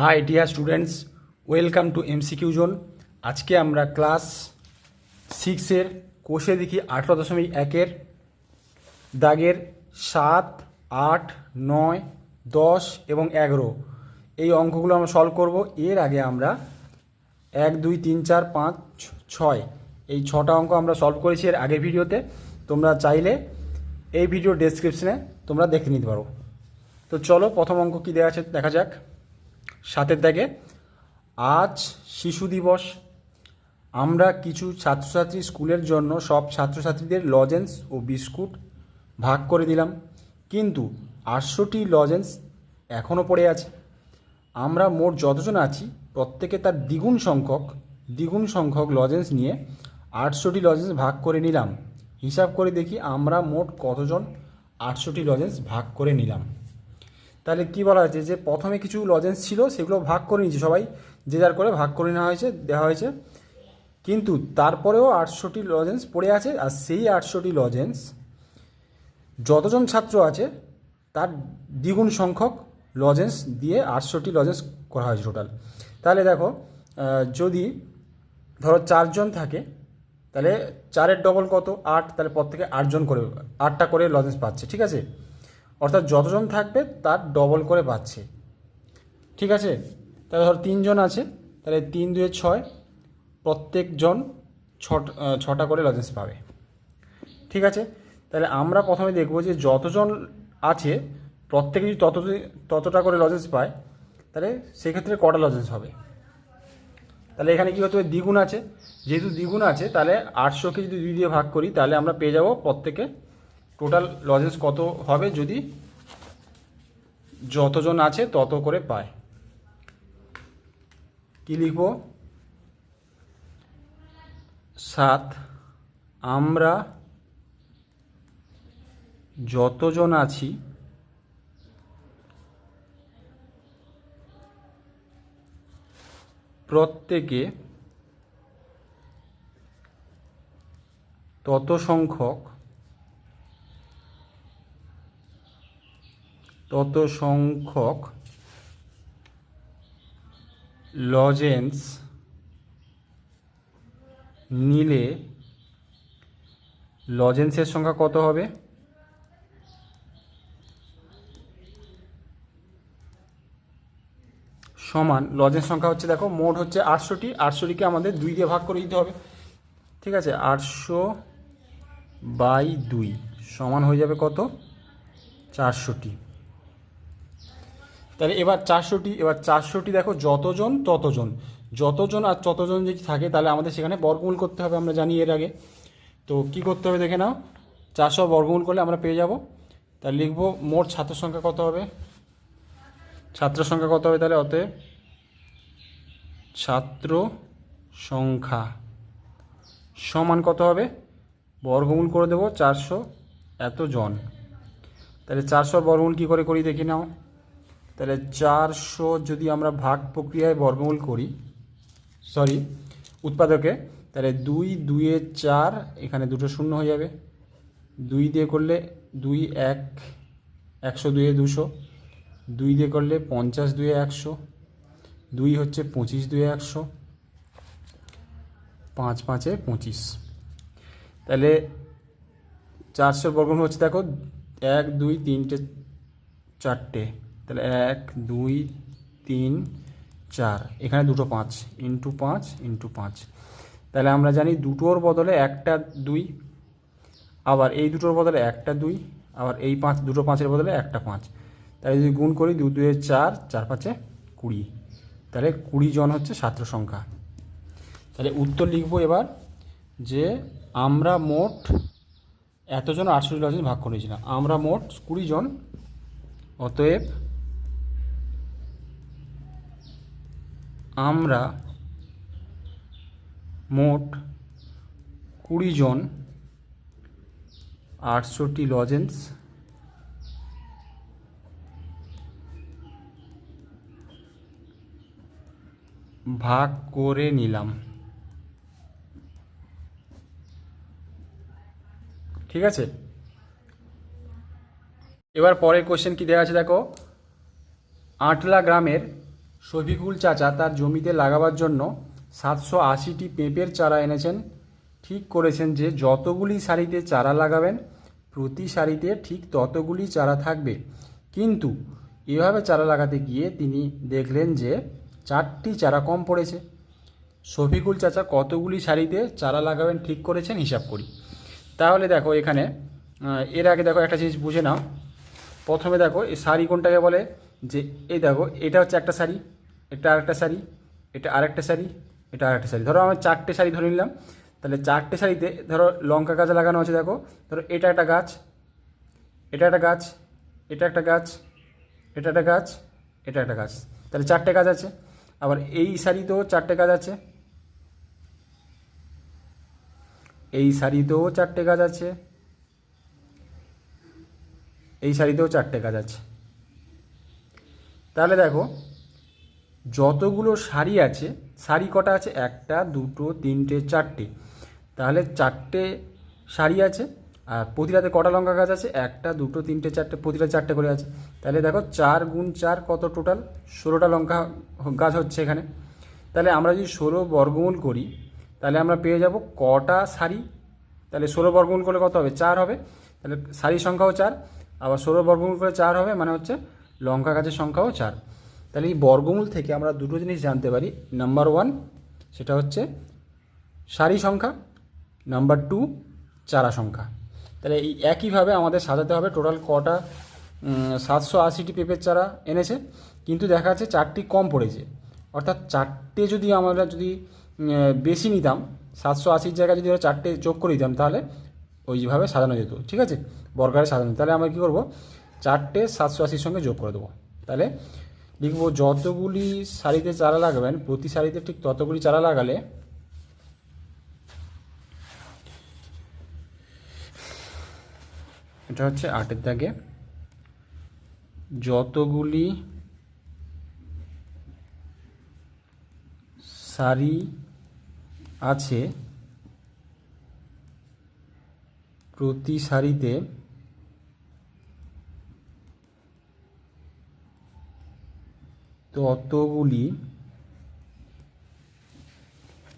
Hi dear students welcome to MCQ zone আজকে আমরা class সিক্সের কোষে দেখি আঠেরো দশমিক একের, দাগের সাত, আট, নয়, দশ এবং এগারো। এই অঙ্কগুলো আমরা সলভ করব। এর আগে আমরা এক, দুই, তিন, চার, পাঁচ, ছয় এই ছটা অঙ্ক আমরা সলভ করেছি এর আগের ভিডিওতে। তোমরা চাইলে এই ভিডিও ডেসক্রিপশনে তোমরা দেখে নিতে পারো। তো চলো প্রথম অঙ্ক কী দেওয়া আছে দেখা যাক। সাতের দাগে, আজ শিশু দিবস। আমরা কিছু ছাত্রছাত্রী স্কুলের জন্য সব ছাত্রছাত্রীদের লজেন্স ও বিস্কুট ভাগ করে দিলাম। কিন্তু আটশোটি লজেন্স এখনও পড়ে আছে। আমরা মোট যতজন আছি, প্রত্যেকে তার দ্বিগুণ সংখ্যক দ্বিগুণ সংখ্যক লজেন্স নিয়ে আটশোটি লজেন্স ভাগ করে নিলাম। হিসাব করে দেখি আমরা মোট কতজন আটশোটি লজেন্স ভাগ করে নিলাম। তাহলে কি বলা হয়েছে যে প্রথমে কিছু লজেন্স ছিল, সেগুলো ভাগ করে নিয়েছে সবাই। যে যার করে ভাগ করে নেওয়া হয়েছে, দেওয়া হয়েছে। কিন্তু তারপরেও আটশোটি লজেন্স পড়ে আছে, আর সেই আটশোটি লজেন্স যতজন ছাত্র আছে, তার দ্বিগুণ সংখ্যক লজেন্স দিয়ে আটশোটি লজেন্স করা হয়েছে টোটাল তাহলে দেখো যদি ধরো চারজন থাকে, তাহলে চারের ডবল কত? আট, তাহলে পর থেকে আটজন করে, আটটা করে লজেন্স পাচ্ছে, ঠিক আছে? অর্থাৎ যতজন থাকবে তার ডবল করে পাচ্ছে। ঠিক আছে? তাহলে ধর তিনজন আছে, তাহলে তিন দুয়ে ছয়, প্রত্যেকজন ছট করে লজেন্স পাবে। ঠিক আছে? তাহলে আমরা প্রথমে দেখব যে যতজন আছে, প্রত্যেকে যদি তত ততটা করে লজেন্স পায়, তাহলে সেক্ষেত্রে কটা লজেন্স হবে? তাহলে এখানে কী হতে হবে দ্বিগুণ আছে। যেহেতু দ্বিগুণ আছে, তাহলে আটশোকে যদি দুই দিয়ে ভাগ করি, তাহলে আমরা পেয়ে যাব প্রত্যেকে টোটাল লজেন্স কত হবে যদি যতজন আছে তত করে পায়? কি লিখব? সাত। আমরা যতজন আছি প্রত্যেকে তত সংখ্যক তত সংখ্যক লজেন্স নিলে লজেন্সের সংখ্যা কত হবে? সমান, লজেন্স সংখ্যা হচ্ছে দেখো, মোট হচ্ছে আটশোটি আটশোটিকে আমাদের দুই দিয়ে ভাগ করে দিতে হবে। ঠিক আছে, আটশো বাই দুই সমান হয়ে যাবে কত? চারশোটি তাহলে এবার চারশোটি এবার চারশোটি দেখো যতজন, ততজন। যতজন আর ততজন যদি থাকে, তাহলে আমাদের সেখানে বর্গমূল করতে হবে আমরা জানি এর আগে। তো কি করতে হবে দেখে নাও। চারশো বর্গমূল করলে আমরা পেয়ে যাব। তাহলে লিখব মোট ছাত্র সংখ্যা কত হবে? ছাত্র সংখ্যা কত হবে তাহলে অতএব? ছাত্র সংখ্যা সমান কত হবে? বর্গমূল করে দেবো চারশো এত জন তাহলে চারশোর বর্গমূল কী করে করি দেখি নাও। তাহলে চারশো যদি আমরা ভাগ প্রক্রিয়ায় বর্গমূল করি সরি উৎপাদকে, তাহলে দুই, দুইয়ে চার, এখানে দুটো শূন্য হয়ে যাবে। দুই দিয়ে করলে দুই এক, একশো দুইয়ে দুশো। দুই দিয়ে করলে পঞ্চাশ দুয়ে একশো। দুই হচ্ছে পঁচিশ দুয়ে একশো। পাঁচ পাঁচে পঁচিশ। তাহলে চারশো বর্গমূল হচ্ছে দেখো, এক, দুই, তিনটে, চারটে। তাহলে এক, দুই, তিন, চার। এখানে দুটো পাঁচ। ইন্টু পাঁচ ইন্টু পাঁচ। তাহলে আমরা জানি দুটোর বদলে একটা দুই, আবার এই দুটোর বদলে একটা দুই, আবার এই পাঁচ, দুটো পাঁচের বদলে একটা পাঁচ। তাহলে যদি গুণ করি দু দুয়ে চার চার পাঁচে কুড়ি। তাহলে কুড়ি জন হচ্ছে ছাত্র সংখ্যা। তাহলে উত্তর লিখব এবার যে আমরা মোট এতজন আটষট্টি লজন ভাগ করেছিলাম আমরা মোট কুড়ি জন, অতএব আমরা মোট কুড়ি জন আটষট্টি লজেন্স ভাগ করে নিলাম। ঠিক আছে? এবার পরের কোশ্চেন কি দেওয়া আছে দেখো? আটলা গ্রামের শফিকুল চাচা তার জমিতে লাগাবার জন্য সাতশো আশিটি পেঁপের চারা এনেছেন। ঠিক করেছেন যে যতগুলি সারিতে চারা লাগাবেন, প্রতি সারিতে ঠিক ততগুলি চারা থাকবে। কিন্তু এভাবে চারা লাগাতে গিয়ে তিনি দেখলেন যে চারটি চারা কম পড়েছে। শফিকুল চাচা কতগুলি সারিতে চারা লাগাবেন ঠিক করেছেন হিসাব করি। তাহলে দেখো এখানে এর আগে দেখো একটা জিনিস বুঝে নাও। প্রথমে দেখো এই শাড়ি কোনটাকে বলে? যে এই দেখো, এটা হচ্ছে একটা শাড়ি এটা আরেকটা শাড়ি, এটা আরেকটা শাড়ি, এটা আরেকটা শাড়ি। ধরো আমার চারটে শাড়ি ধরে নিলাম, তাহলে চারটে শাড়িতে ধরো লঙ্কা গাছ লাগানো আছে দেখো, ধরো এটা একটা গাছ, এটা একটা গাছ, এটা একটা গাছ, এটা একটা গাছ, এটা একটা গাছ। তাহলে চারটে গাছ আছে, আবার এই শাড়িতেও চারটে গাছ আছে, এই শাড়িতেও চারটে গাছ আছে, এই শাড়িতেও চারটে গাছ আছে। তাহলে দেখো যতগুলো শাড়ি আছে, শাড়ি কটা আছে? একটা, দুটো, তিনটে, চারটে। তাহলে চারটে শাড়ি আছে আর প্রতিটাতে কটা লঙ্কা গাছ আছে? একটা, দুটো, তিনটে, চারটে, প্রতিটা চারটে করে আছে। তাহলে দেখো চার গুণ চার কত টোটাল ষোলোটা লঙ্কা গাছ হচ্ছে এখানে। তাহলে আমরা যদি ষোলো বর্গমূল করি, তাহলে আমরা পেয়ে যাব কটা শাড়ি? তাহলে ষোলো বর্গমূল করলে কত হবে? চার হবে। তাহলে শাড়ির সংখ্যাও চার, আবার ষোলো বর্গমূল করে চার হবে মানে হচ্ছে লঙ্কা গাছের সংখ্যাও চার। তাহলে এই বর্গমূল থেকে আমরা দুটো জিনিস জানতে পারি। নাম্বার ওয়ান সেটা হচ্ছে সারি সংখ্যা। নাম্বার টু চারা সংখ্যা। তাহলে এই একইভাবে আমাদের সাজাতে হবে। টোটাল কটা সাতশো আশিটি পেঁপের চারা এনেছে। কিন্তু দেখা যাচ্ছে চারটি কম পড়েছে। অর্থাৎ চারটে যদি আমরা যদি বেশি নিতাম, সাতশো আশির জায়গায় যদি আমরা চারটে যোগ করে দিতাম, তাহলে ওইভাবে সাজানো যেত। ঠিক আছে? বর্গারে সাজানো। তাহলে আমরা কী করব? চারটে সাতশো আশির সঙ্গে যোগ করে দেবো। তাহলে লিখব, যতগুলি সারিতে চারা লাগাবেন, প্রতি সারিতে ঠিক ততগুলি চারা লাগালে এটা হচ্ছে আটের দাগে, যতগুলি সারি আছে, প্রতি সারিতে ততগুলি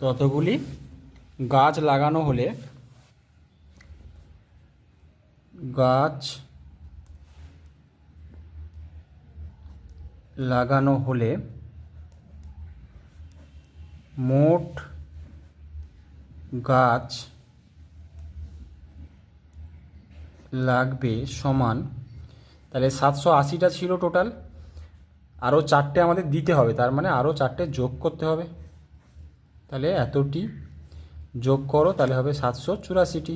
ততগুলি গাছ লাগানো হলে গাছ লাগানো হলে মোট গাছ লাগবে সমান, তাহলে সাতশো আশিটা ছিল টোটাল আরও চারটে আমাদের দিতে হবে, তার মানে আরও চারটে যোগ করতে হবে। তাহলে এতটি যোগ করো, তাহলে হবে সাতশো চুরাশিটি।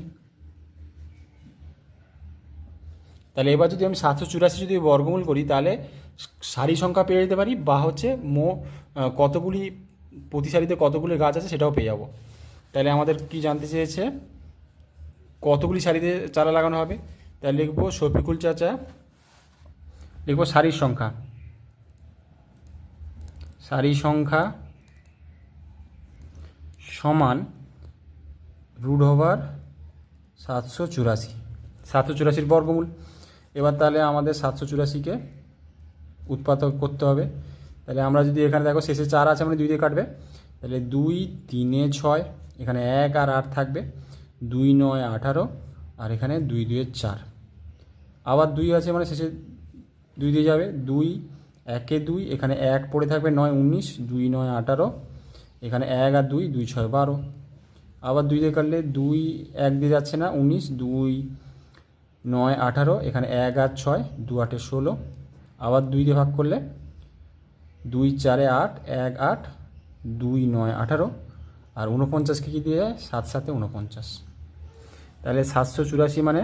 তাহলে এবার যদি আমি সাতশো চুরাশি যদি বর্গমূল করি, তাহলে সারি সংখ্যা পেয়ে যেতে পারি, বা হচ্ছে মো কতগুলি প্রতি সারিতে কতগুলি গাছ আছে সেটাও পেয়ে যাব। তাহলে আমাদের কি জানতে চেয়েছে? কতগুলি সারিতে চারা লাগানো হবে? তাহলে লিখব শফিকুল চাচা, লিখব সারির সংখ্যা। সারি সংখ্যা সমান রুট ওভার সাতশো চুরাশি। সাতশো চুরাশির বর্গমূল। এবার তাহলে আমাদের সাতশো চুরাশিকে উৎপাদ করতে হবে। তাহলে আমরা যদি এখানে দেখো শেষে চার আছে মানে দুই দিয়ে কাটবে। তাহলে দুই, তিনে ছয়, এখানে এক আর আট থাকবে। দুই নয়, আঠারো, আর এখানে দুই দুয়ে চার। আবার দুই আছে মানে শেষে দুই দিয়ে যাবে। দুই একে দুই, এখানে এক পড়ে থাকবে নয় উনিশ, দুই নয় আঠারো, এখানে এক আর দুই দুই ছয় বারো। আবার দুই দিয়ে কাটলে দুই এক দিয়ে যাচ্ছে না, উনিশ, দুই নয় আঠারো, এখানে এক আর ছয়, দু আটে ষোলো। আবার দুই দিয়ে ভাগ করলে দুই চারে আট, এক আট, দুই নয় আঠারো। আর উনপঞ্চাশকে কী দিয়ে যায়? সাত সাতে উনপঞ্চাশ তাহলে সাতশো চুরাশি মানে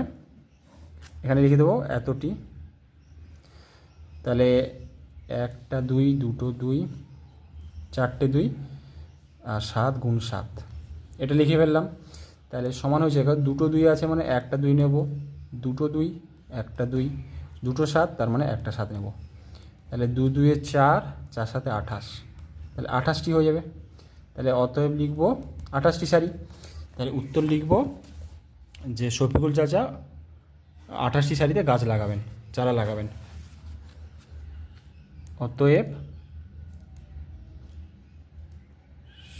এখানে লিখে দেবো এতটি। তাহলে একটা দুই, দুটো দুই, চারটে দুই, আর সাত গুণ সাত। এটা লিখে ফেললাম। তাহলে সমান হয়েছে এবার দুটো দুই আছে মানে একটা দুই নেব, দুটো দুই, একটা দুই, দুটো সাত, তার মানে একটা সাত নেব। তাহলে দু দুয়ে চার চার সাথে আঠাশ। তাহলে আঠাশটি হয়ে যাবে। তাহলে অতএব লিখব আঠাশটি শাড়ি তাহলে উত্তর লিখব যে শফিকুল চাচা আঠাশটি শাড়িতে গাছ লাগাবেন, চারা লাগাবেন। অতএব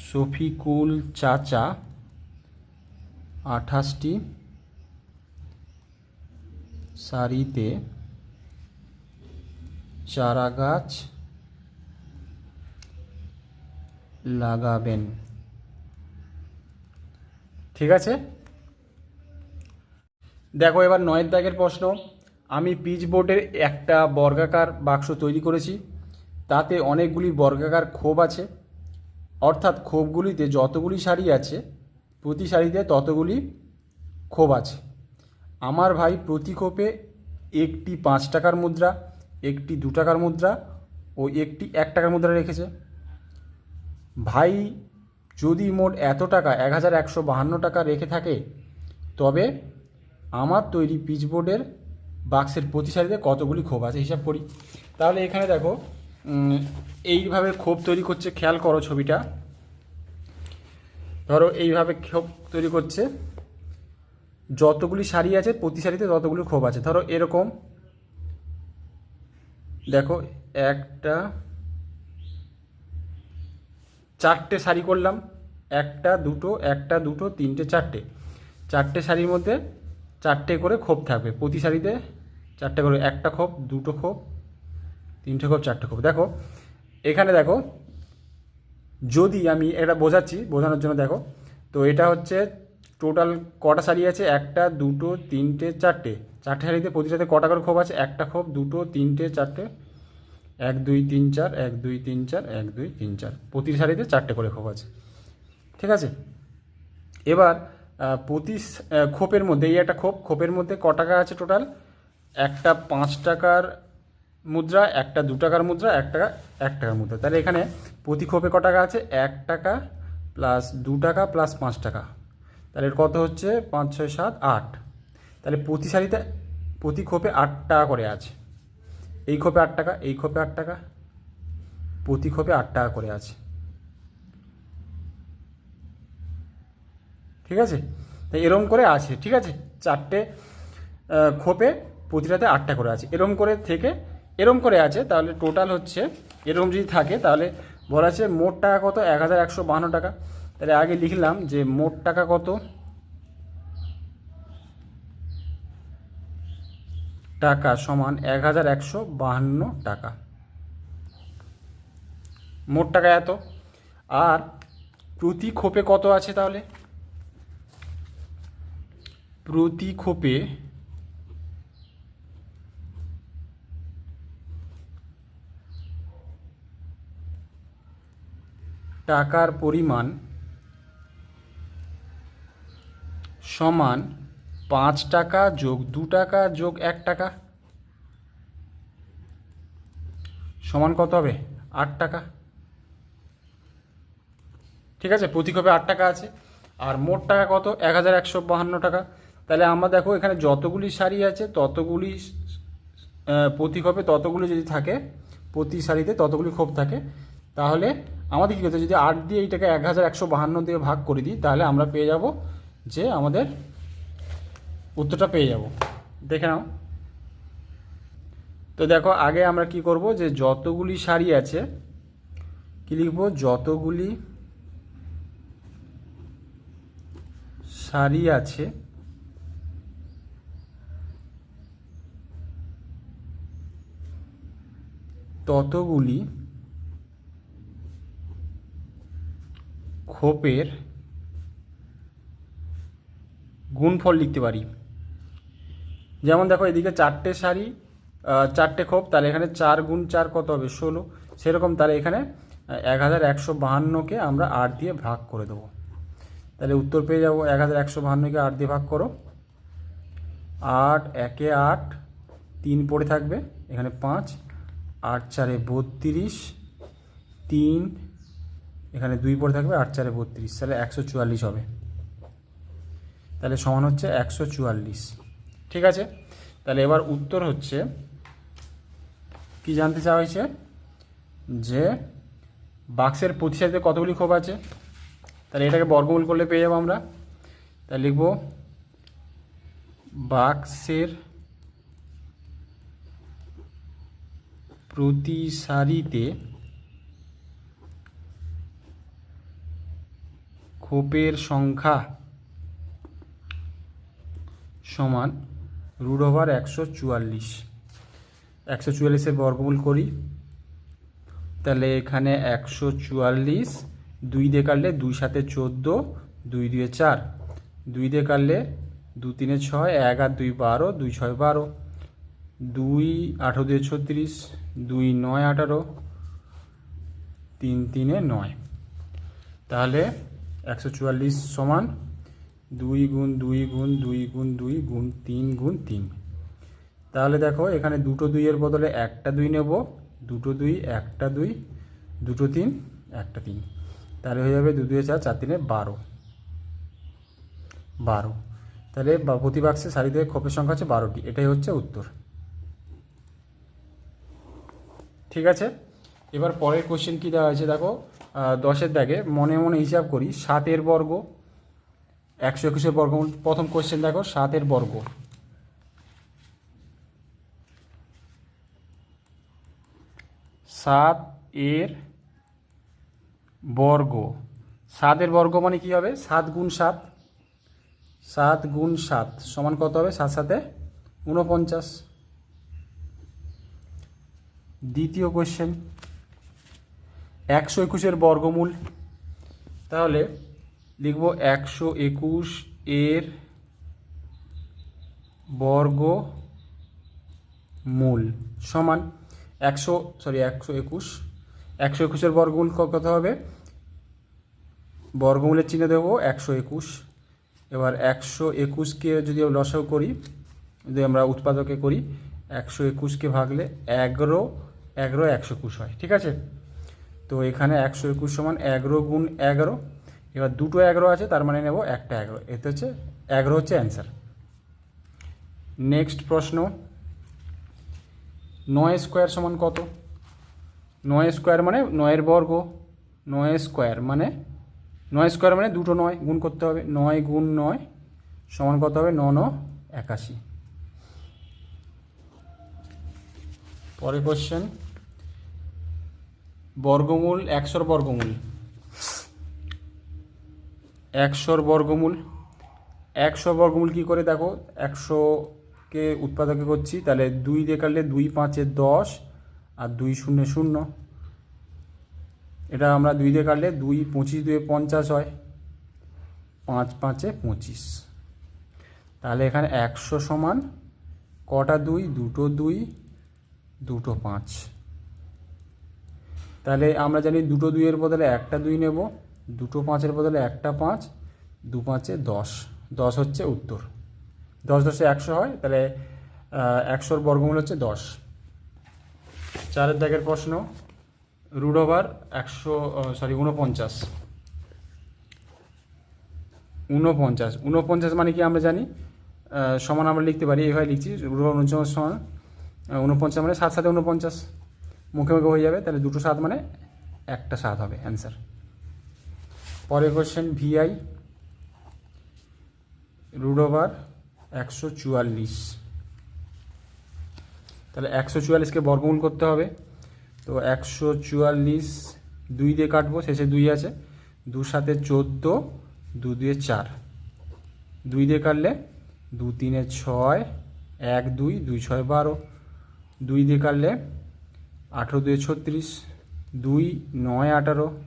শফিকুল চাচা আঠাশটি সারিতে চারা গাছ লাগাবেন। ঠিক আছে? দেখো এবার নয়ের দাগের প্রশ্ন। আমি পিচ বোর্ডের একটা বর্গাকার বাক্স তৈরি করেছি। তাতে অনেকগুলি বর্গাকার খোপ আছে। অর্থাৎ খোপগুলিতে যতগুলি শাড়ি আছে, প্রতি শাড়িতে ততগুলি খোপ আছে। আমার ভাই প্রতি খোপে একটি পাঁচ টাকার মুদ্রা, একটি দু টাকার মুদ্রা ও একটি এক টাকার মুদ্রা রেখেছে। ভাই, যদি মোট এত টাকা, এক হাজার একশো বাহান্ন টাকা রেখে থাকে, তবে আমার তৈরি পিচবোর্ডের বাক্সের প্রতি সারিতে কতগুলি খোপ আছে, হিসাব করি। তাহলে এখানে দেখো এইভাবে খোপ তৈরি করছে, খেয়াল করো ছবিটা। ধরো এইভাবে খোপ তৈরি করছে, যতগুলি শাড়ি আছে, প্রতি সারিতে ততগুলি খোপ আছে। ধরো এরকম, দেখো, একটা, চারটে শাড়ি করলাম, একটা, দুটো একটা, দুটো, তিনটে, চারটে। চারটে শাড়ির মধ্যে চারটে করে খোপ থাকবে প্রতি শাড়িতে চারটে করে, একটা খোপ, দুটো খোপ, তিনটে খোপ, চারটে খোপ। দেখো, এখানে দেখো, যদি আমি এটা বোঝাচ্ছি, বোঝানোর জন্য দেখো, তো এটা হচ্ছে টোটাল কটা শাড়ি আছে? একটা, দুটো, তিনটে, চারটে। চারটে শাড়িতে প্রতি সাথে কটা করে খোপ আছে? একটা খোপ, দুটো, তিনটে, চারটে। এক, দুই, তিন, চার, এক, দুই, তিন, চার, এক, দুই, তিন, চার। প্রতি শাড়িতে চারটে করে খোপ আছে। ঠিক আছে? এবার প্রতি খোপের মধ্যে, এই একটা খোপ, খোপের মধ্যে ক টাকা আছে টোটাল একটা পাঁচ টাকার মুদ্রা, একটা দু টাকার মুদ্রা, এক টাকা, এক টাকার মুদ্রা। তাহলে এখানে প্রতি খোপে ক টাকা আছে? এক টাকা প্লাস দু টাকা প্লাস পাঁচ টাকা। তাহলে এর কত হচ্ছে? পাঁচ, ছয়, সাত, আট। তাহলে প্রতি শাড়িতে প্রতি খোপে আট টাকা করে আছে। এই খোপে আট টাকা, এই খোপে আট টাকা। প্রতি খোপে আট টাকা করে আছে। ঠিক আছে? তাই এরম করে আছে, ঠিক আছে? চারটে খোপে প্রতিটাতে আটটা করে আছে। এরম করে থেকে, এরম করে আছে, তাহলে টোটাল হচ্ছে, এরম যদি থাকে, তাহলে বলা আছে মোট টাকা কত? এক হাজার একশো বাহান্ন টাকা। তাহলে আগে লিখলাম যে মোট টাকা কত? টাকা সমান এক হাজার একশো বাহান্ন টাকা। মোট টাকা এত। আর প্রতি খোপে কত আছে তাহলে? প্রতি খোপে টাকার পরিমাণ সমান পাঁচ টাকা যোগ দু টাকা যোগ এক টাকা। সমান কত হবে? আট টাকা। ঠিক আছে? প্রতি খোপে আট টাকা আছে। আর মোট টাকা কত? এক হাজার একশো বাহান্ন টাকা। তাহলে আমরা দেখো এখানে যতগুলি শাড়ি আছে, ততগুলি প্রতি ততগুলি যদি থাকে, প্রতি শাড়িতে ততগুলি খোপ থাকে। তাহলে আমাদের কী করতে যদি আট দিয়ে এইটাকে এক হাজার একশো বাহান্ন দিয়ে ভাগ করে দিই, তাহলে আমরা পেয়ে যাব যে আমাদের উত্তরটা পেয়ে যাব। দেখে নাও। তো দেখো, আগে আমরা কি করব যে যতগুলি শাড়ি আছে, কি লিখব? যতগুলি শাড়ি আছে, ততগুলি খোপের গুণফল লিখতে পারি। যেমন দেখো এদিকে চারটে শাড়ি চারটে খোপ তাহলে এখানে চার গুণ চার কত হবে? ষোলো। সেরকম তাহলে এখানে এক হাজার একশো বাহান্নকে আমরা আট দিয়ে ভাগ করে দেবো। তাহলে উত্তর পেয়ে যাব এক হাজার একশো বাহান্নকে আট দিয়ে ভাগ করো। আট, একে আট, তিন পড়ে থাকবে, এখানে পাঁচ। আট চারে বত্রিশ, তিন এখানে দুই পড়ে থাকবে, আট চারে বত্রিশ। তাহলে একশো চুয়াল্লিশ হবে। তাহলে সমান হচ্ছে একশো চুয়াল্লিশ। ঠিক আছে? তাহলে এবার উত্তর হচ্ছে, কি জানতে চাওয়া হয়েছে? যে বাক্সের প্রতিসারিতে কতগুলি খোপ আছে? তাহলে এটাকে বর্গমূল করলে পেয়ে যাব আমরা। তাহলে লিখব, বাক্সের প্রতি সারিতে খোপের সংখ্যা সমান রুট ওভার একশো চুয়াল্লিশ। একশো চুয়াল্লিশের বর্গমূল করি। তাহলে এখানে একশো চুয়াল্লিশ, দুই দিয়ে কাটলে দুই সাথে চোদ্দ, দুই দুয়ে চার। দুই দিয়ে কাটলে দু তিনে ছয়, এক আর দুই বারো, দুই ছয় বারো। দুই আঠেরো দুয়ে ছত্রিশ, দুই নয় আঠারো, তিন তিনে নয়। তাহলে একশো চুয়াল্লিশ সমান দুই গুণ দুই গুণ দুই গুণ দুই গুণ তিন গুণ তিন। তাহলে দেখো, এখানে দুটো দুইয়ের বদলে একটা দুই নেব, দুটো দুই, একটা দুই, দুটো তিন, একটা তিন। তাহলে হয়ে যাবে দু দুয়ে চার চার তিনে বারো। বারো। তাহলে প্রতি বাক্সে সারিতে খোপের সংখ্যা হচ্ছে বারোটি। এটাই হচ্ছে উত্তর। ঠিক আছে? এবার পরের কোশ্চেন কী দেওয়া হয়েছে দেখো? দশের দাগে মনে মনে হিসাব করি, সাতের বর্গ, একশো একুশের বর্গ, প্রথম কোশ্চেন দেখো, সাতের বর্গ। সাত এর বর্গ। সাতের বর্গ মানে কি হবে? সাত গুণ সাত। সাত গুণ সাত সমান কত হবে? সাত সাথে ঊনপঞ্চাশ। দ্বিতীয় কোশ্চেন একশো একুশের বর্গমূল। তাহলে লিখব একশো একুশ এর বর্গ মূল সমান একশো সরি একশো একুশ। একশো একুশের বর্গমূল কত হবে? বর্গমূলের চিহ্ন দেবো একশো একুশ। এবার একশো একুশকে যদি লসাও করি, যদি আমরা উৎপাদকে করি, একশো একুশকে ভাগলে এগারো এগারো একশো একুশ হয়, ঠিক আছে? তো এখানে একশো একুশ সমান এগারো গুণ এগারো, এবার দুটো এগারো আছে, তার মানে নেব একটা এগারো। এতে হচ্ছে এগারো হচ্ছে অ্যান্সার নেক্সট প্রশ্ন, নয় স্কোয়ার সমান কত? নয় স্কোয়ার মানে নয়ের বর্গ, নয় স্কোয়ার মানে নয় স্কোয়ার মানে দুটো নয়, গুণ করতে হবে, নয় গুণ নয় সমান কত হবে? ন ন, একাশি। পরের কোশ্চেন বর্গমূল, একশোর বর্গমূল। একশোর বর্গমূল। একশো বর্গমূল কী করে দেখো? একশোকে উৎপাদকে করছি, তাহলে দুই দিয়ে কাটলে দুই পাঁচে দশ, আর দুই শূন্য শূন্য। এটা আমরা দুই দিয়ে কাটলে দুই পঁচিশ দুয়ে পঞ্চাশ হয়, পাঁচ পাঁচে পঁচিশ। তাহলে এখানে একশো সমান কটা দুই? দুটো দুই, দুটো পাঁচ। তাহলে আমরা জানি দুটো দুইয়ের বদলে একটা দুই নেব দুটো পাঁচের বদলে একটা পাঁচ দু পাঁচে দশ। দশ হচ্ছে উত্তর। দশ দশে একশো হয় তাহলে একশোর বর্গমূল হচ্ছে দশ। চারের দাগের প্রশ্ন রুট ওভার একশো সরি উনপঞ্চাশ উনপঞ্চাশ উনপঞ্চাশ মানে কি আমরা জানি? সমান আমরা লিখতে পারি এভাবে লিখছি রুট ওভার উনপঞ্চাশ সমান আহ, উনপঞ্চাশ মানে সাত সাথে উনপঞ্চাশ মুখে মুখে হয়ে যাবে, তাহলে দুটো সাত মানে একটা সাত হবে অ্যান্সার পরের কোশ্চেন ভিআই রুট ওভার একশো চুয়াল্লিশ। তাহলে একশো চুয়াল্লিশকে বর্গমূল করতে হবে। তো একশো চুয়াল্লিশ দুই দিয়ে কাটবো, শেষে দুই আছে। দু সাথে চোদ্দ, দু দুয়ে চার। দুই দিয়ে কাটলে দু তিনে ছয়, এক দুই দুই ছয় বারো। দুই দিয়ে কাটলে আঠেরো দুয়ে ছত্রিশ, দুই নয় আঠারো,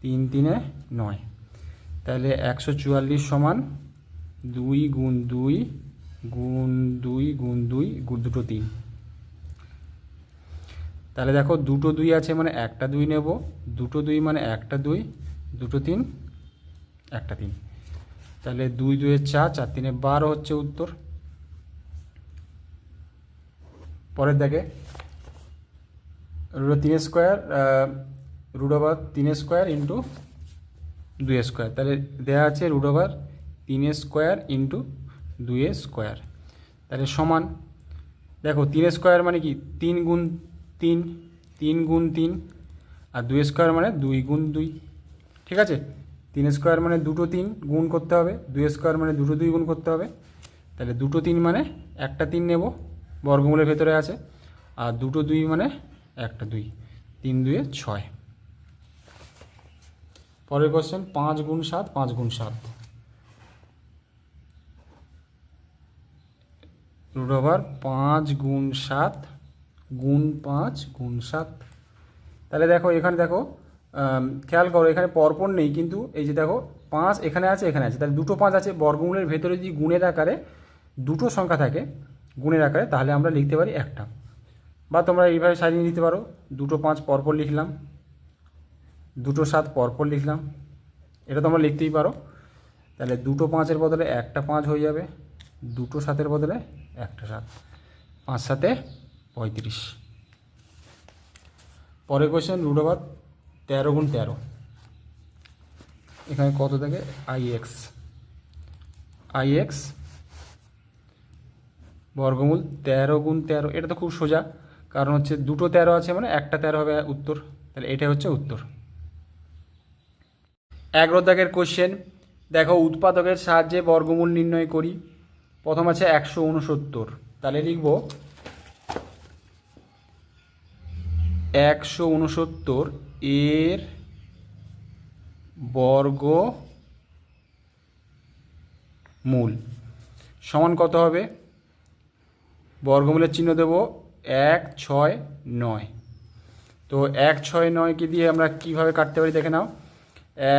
তিন তিনে নয়। তাহলে একশো চুয়াল্লিশ সমান দুই গুণ দুই গুণ দুই গুণ দুই গুণ দুটো তিন। তাহলে দেখো দুটো দুই আছে মানে একটা দুই নেব, দুটো দুই মানে একটা দুই, দুটো তিন, একটা তিন। তাহলে দুই দুয়ে চার চার তিনে বারো হচ্ছে উত্তর। পরের দেখে। তিন স্কোয়ার রুট ওভার তিন স্কোয়ার ইন্টু দুই স্কোয়ার তাহলে দেওয়া আছে রুট ওভার তিন স্কোয়ার ইন্টু দুই স্কোয়ার তাহলে সমান, দেখো তিন স্কোয়ার মানে কি? তিন গুণ তিন তিন গুণ তিন, আর দুই স্কোয়ার মানে দুই গুণ দুই। ঠিক আছে? তিন স্কোয়ার মানে দুটো তিন গুণ করতে হবে দুই স্কোয়ার মানে দুটো দুই গুণ করতে হবে। তাহলে দুটো তিন মানে একটা তিন নেব, বর্গমূলের ভেতরে আছে, আর দুটো দুই মানে একটা, দুই, তিন, দুয়ে ছয়। পরের কোশ্চেন পাঁচ গুণ সাত, পাঁচ গুণ সাত। রুট ওভার পাঁচ গুণ সাত, গুণ পাঁচ, গুণ সাত। তাহলে দেখো, এখানে দেখো খেয়াল করো, এখানে পরপর নেই, কিন্তু এই যে দেখো, পাঁচ এখানে আছে এখানে আছে। তাহলে দুটো পাঁচ আছে, বর্গমূলের ভেতরে যদি গুণের আকারে দুটো সংখ্যা থাকে, গুণের আকারে, তাহলে আমরা লিখতে পারি একটা। বা তোমরা এইভাবে সাজিয়ে নিতে পারো। দুটো পাঁচ পরপর লিখলাম। দুটো সাত পরপর লিখলাম। এটা তোমরা লিখতেই পারো। তাহলে দুটো পাঁচের বদলে একটা পাঁচ হয়ে যাবে। দুটো সাতের বদলে একটা সাত। পাঁচ সাতে পঁয়ত্রিশ। পরের কোয়েশ্চেন রুট ওভার তেরো গুণ তেরো। এখানে কত থাকে? আই এক্স আই এক্স বর্গমূল তেরো গুণ তেরো। এটা তো খুব সোজা। কারণ হচ্ছে দুটো তেরো আছে মানে একটা তেরো হবে উত্তর, তাহলে এটাই হচ্ছে উত্তর। এগারো দাগের কোশ্চেন দেখো উৎপাদকের সাহায্যে বর্গমূল নির্ণয় করি। প্রথম আছে একশো উনসত্তর তাহলে লিখব একশো উনসত্তর এর বর্গ মূল। সমান কত হবে? বর্গমূলের চিহ্ন দেব এক, ছয়, নয়। তো এক, ছয় নয়কে দিয়ে আমরা কীভাবে কাটতে পারি দেখে নাও।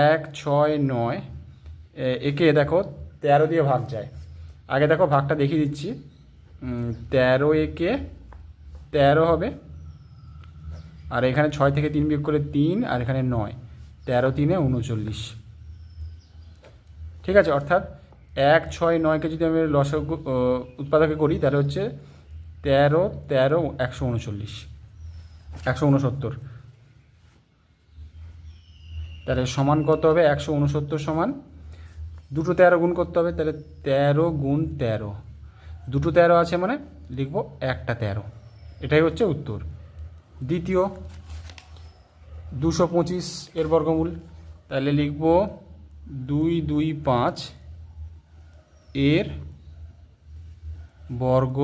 এক, ছয়, নয় একে দেখো তেরো দিয়ে ভাগ যায়। আগে দেখো ভাগটা দেখিয়ে দিচ্ছি। তেরো একে তেরো হবে। আর এখানে ছয় থেকে তিন বিয়োগ করে তিন, আর এখানে নয়। তেরো তিনে উনচল্লিশ। ঠিক আছে, অর্থাৎ এক, ছয়, নয়কে যদি আমি লসক উৎপাদকে করি, তাহলে হচ্ছে তেরো তেরো, একশো উনচল্লিশ। একশো উনসত্তর। তাহলে সমান কত হবে? একশো উনসত্তর সমান। দুটো তেরো গুণ করতে হবে, তাহলে তেরো গুণ তেরো। দুটো তেরো আছে মানে লিখব একটা তেরো। এটাই হচ্ছে উত্তর। দ্বিতীয়, দুশো পঁচিশ এর বর্গমূল। তাহলে লিখব দুই দুই, পাঁচ এর বর্গ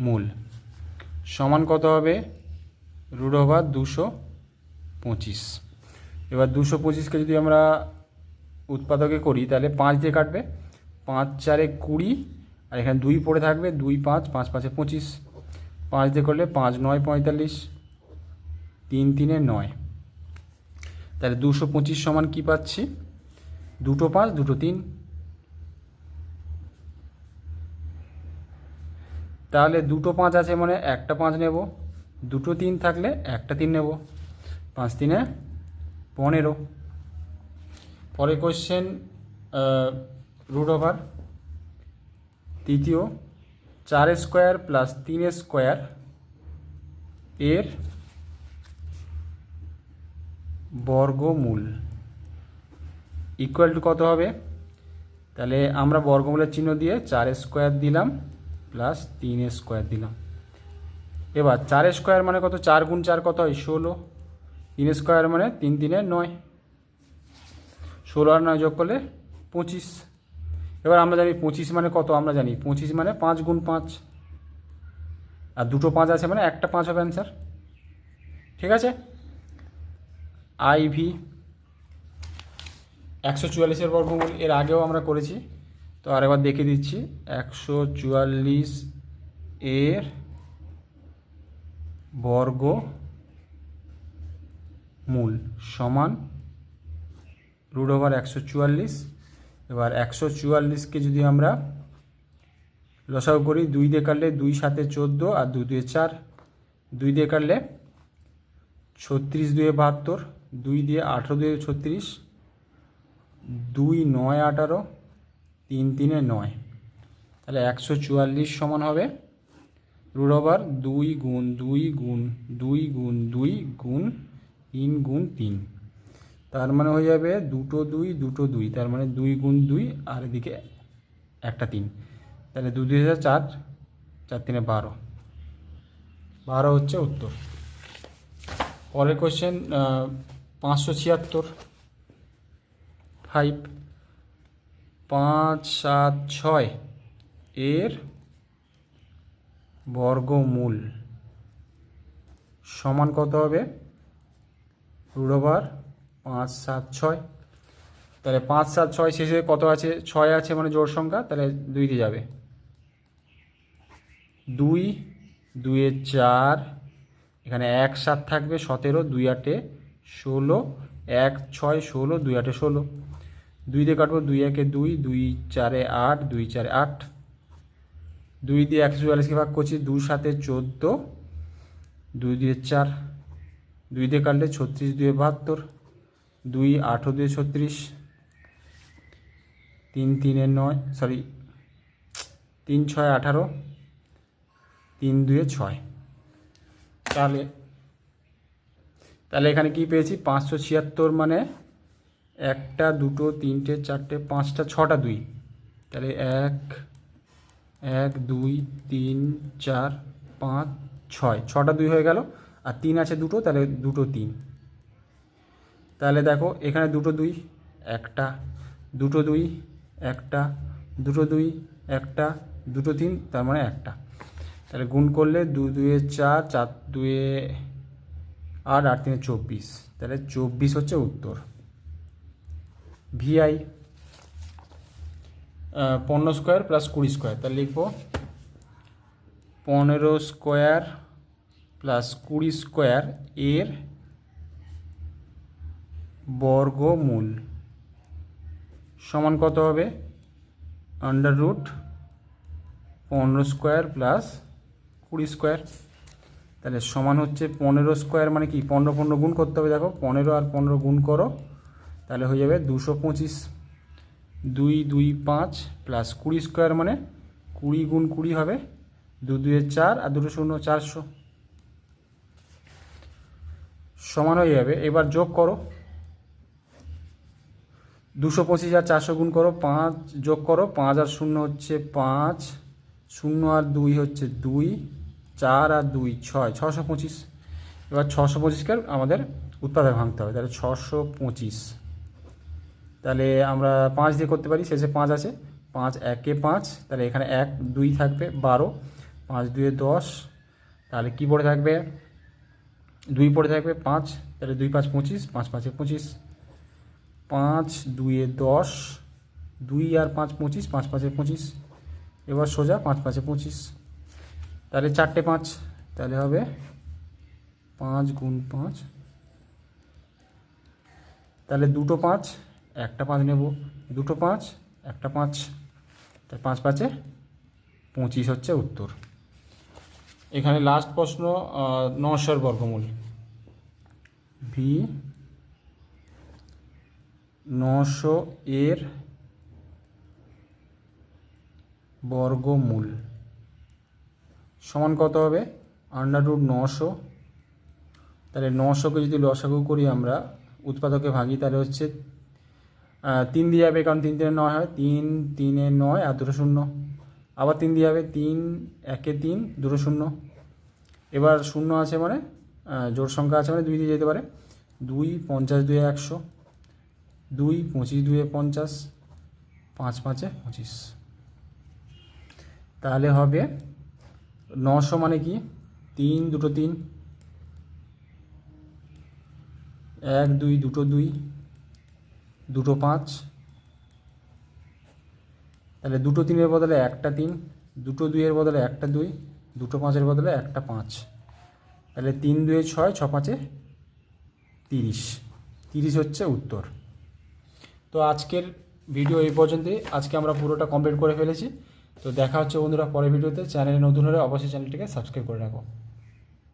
মূল। সমান কত হবে? রুট ওভার দুশো পঁচিশ। এবার দুশো পঁচিশকে যদি আমরা উৎপাদকে করি, তাহলে পাঁচ দিয়ে কাটবে। পাঁচ চারে কুড়ি, আর এখানে দুই পড়ে থাকবে, দুই পাঁচ পাঁচ পাঁচে পঁচিশ। পাঁচ দিয়ে করলে পাঁচ, নয়, পঁয়তাল্লিশ। তিন, তিনে নয়। তাহলে দুশো পঁচিশ সমান কী পাচ্ছি? দুটো পাঁচ, দুটো তিন। তাহলে দুটো পাঁচ আছে মানে একটা পাঁচ নেব। দুটো তিন থাকলে একটা তিন নেব। পাঁচ তিনে পনেরো। পরে কোশ্চেন রুট ওভার তৃতীয়, চার স্কোয়ার প্লাস তিন স্কোয়ার এর বর্গমূল ইকুয়াল টু কত হবে? তাহলে আমরা বর্গমূলের চিহ্ন দিয়ে চার স্কোয়ার দিলাম। প্লাস তিন স্কোয়ার দিলাম। এবার চার স্কোয়ার মানে কত? চার গুণ চার কত হয়? ষোলো। তিন স্কোয়ার মানে তিন তিনে নয়। ষোলো আর নয় যোগ করলে পঁচিশ। এবার আমরা জানি পঁচিশ মানে কত? আমরা জানি পঁচিশ মানে পাঁচ গুণ পাঁচ। আর দুটো পাঁচ আছে মানে একটা পাঁচ হবে অ্যান্সার ঠিক আছে? আইভি একশো চুয়াল্লিশের বর্গমূল এর আগেও আমরা করেছি। তো আরেকবার দেখিয়ে দিচ্ছি। একশো চুয়াল্লিশ এর বর্গ মূল সমান রুট ওভার একশো চুয়াল্লিশ। এবার একশো চুয়াল্লিশকে যদি আমরা লসাগু করি, দুই দিয়ে কাটলে দুই সাতে চোদ্দ আর দুই দুয়ে চার। দুই দিয়ে কাটলে ছত্রিশ দুয়ে বাহাত্তর, দুই দিয়ে আঠেরো দুয়ে ছত্রিশ, দুই নয় আঠারো তিন তিনে নয়। তাহলে একশো চুয়াল্লিশ সমান হবে রুট ওভার দুই গুণ দুই গুণ দুই গুণ দুই গুণ তিন গুণ তিন। তার মানে হয়ে যাবে দুটো দুই দুটো দুই। তার মানে দুই গুণ দুই আর এদিকে একটা তিন। তাহলে দু দুই হাজার চার চার তিনে বারো। বারো হচ্ছে উত্তর। পরের কোশ্চেন পাঁচশো ছিয়াত্তর। ফাইভ পাঁচ, সাত, ছয় এর বর্গমূল। সমান কত হবে? রুট পাঁচ, সাত, ছয়। তাহলে পাঁচ, সাত, ছয় শেষে কত আছে? ছয় আছে মানে জোড় সংখ্যা, তাহলে দুই দিয়ে যাবে। দুই দুয়ে চার, এখানে এক, সাত থাকবে, সতেরো, দুই আটে ষোলো, এক, ছয়, ষোলো, দুই আটে ষোলো। দুই দিয়ে কাটবো, দুই একে দুই দুই চারে আট, দুই চারে আট। দুই দিয়ে একশো চুয়াল্লিশকে ভাগ করছি দুই সাতে চোদ্দ, দুই দিয়ে চার, দুই দিয়ে কাটলে ছত্রিশ দুয়ে বাহাত্তর, দুই আঠেরো দুয়ে ছত্রিশ, তিন তিনে নয় সরি তিন ছয় আঠারো, তিন দুয়ে ছয়। তাহলে তাহলে এখানে কি পেয়েছি? পাঁচশো ছিয়াত্তর মানে একটা, দুটো, তিনটে, চারটে, পাঁচটা, ছটা, দুই। তাহলে এক এক, দুই, তিন, চার, পাঁচ, ছয়। ছটা, দুই হয়ে গেল। আর তিন আছে দুটো, তাহলে দুটো, তিন। তাহলে দেখো, এখানে দুটো, দুই, একটা। দুটো, দুই, একটা। দুটো, দুই, একটা। দুটো, তিন, তার মানে একটা। তাহলে গুণ করলে দু, দুয়ে চার চার, দুয়ে আট আট, তিনে চব্বিশ। তাহলে চব্বিশ হচ্ছে উত্তর। ভিআই পনেরো স্কোয়ার প্লাস কুড়ি স্কোয়ার তাহলে লিখব পনেরো স্কোয়ার প্লাস কুড়ি স্কোয়ার এর বর্গমূল। সমান কত হবে? আন্ডার রুট পনেরো স্কোয়ার প্লাস কুড়ি স্কোয়ার তাহলে সমান হচ্ছে পনেরো স্কোয়ার মানে কি? পনেরো পনেরো গুণ করতে হবে, দেখো। পনেরো আর পনেরো গুণ করো। তাহলে হয়ে যাবে দুশো পঁচিশ। দুই দুই, পাঁচ প্লাস কুড়ি স্কোয়ার মানে কুড়ি গুণ কুড়ি হবে দু দুয়ে চার আর দুটো শূন্য চারশো। সমান হয়ে যাবে। এবার যোগ করো। দুশো পঁচিশ আর চারশো গুণ করো, পাঁচ যোগ করো, পাঁচ আর শূন্য হচ্ছে পাঁচ, শূন্য আর দুই হচ্ছে দুই, চার আর দুই ছয়, ছশো পঁচিশ। এবার ছশো পঁচিশকে আমাদের উৎপাদক ভাঙতে হবে, তাহলে ছশো পঁচিশ। তাহলে আমরা পাঁচ দিয়ে করতে পারি, শেষে পাঁচ আছে। পাঁচ, একে পাঁচ, তাহলে এখানে এক, দুই থাকবে, বারো। পাঁচ, দুয়ে দশ, তাহলে কি পড়ে থাকবে? দুই পড়ে থাকবে, পাঁচ, তাহলে দুই, পাঁচ, পঁচিশ, পাঁচ, পাঁচে পঁচিশ। পাঁচ, দুয়ে দশ, দুই আর পাঁচ, পঁচিশ, পাঁচ, পাঁচে পঁচিশ। এবার সোজা, পাঁচ, পাঁচে পঁচিশ। তাহলে চারটে পাঁচ, তাহলে হবে পাঁচ গুণ পাঁচ। তাহলে দুটো পাঁচ একটা পাঁচ নেব, দুটো পাঁচ, একটা পাঁচ। তাই পাঁচ পাঁচে পঁচিশ হচ্ছে উত্তর। এখানে লাস্ট প্রশ্ন নশোর বর্গমূল। ভি নশো এর বর্গমূল। সমান কত হবে? আন্ডার রুট নশো। তাহলে নশোকে যদি লসাগু করি আমরা, উৎপাদকে ভাগি, তাহলে হচ্ছে তিন দিয়ে যাবে কারণ তিন তিনে নয় হয়। তিন তিনে নয় আর দুটো শূন্য। আবার তিন দিয়ে যাবে তিন, একে তিন, দুটো শূন্য। এবার শূন্য আছে মানে জোড় সংখ্যা আছে মানে দুই দিয়ে যেতে পারে। দুই, পঞ্চাশ দুয়ে একশো। দুই, পঁচিশ দুয়ে পঞ্চাশ। পাঁচ, পাঁচে, পঁচিশ। তাহলে হবে নশো মানে কি? তিন, দুটো তিন। এক, দুই, দুটো দুই। দুটো পাঁচ। তাহলে দুটো তিনের বদলে একটা তিন, দুটো দুইয়ের বদলে একটা দুই, দুটো পাঁচের বদলে একটা পাঁচ। তাহলে তিন, দুয়ে ছয়, ছ পাঁচে তিরিশ। তিরিশ হচ্ছে উত্তর। তো আজকের ভিডিও এই পর্যন্তই। আজকে আমরা পুরোটা কমপ্লিট করে ফেলেছি। তো দেখা হচ্ছে বন্ধুরা পরের ভিডিওতে। চ্যানেলে নতুন হলে অবশ্যই চ্যানেলটিকে সাবস্ক্রাইব করে রাখো।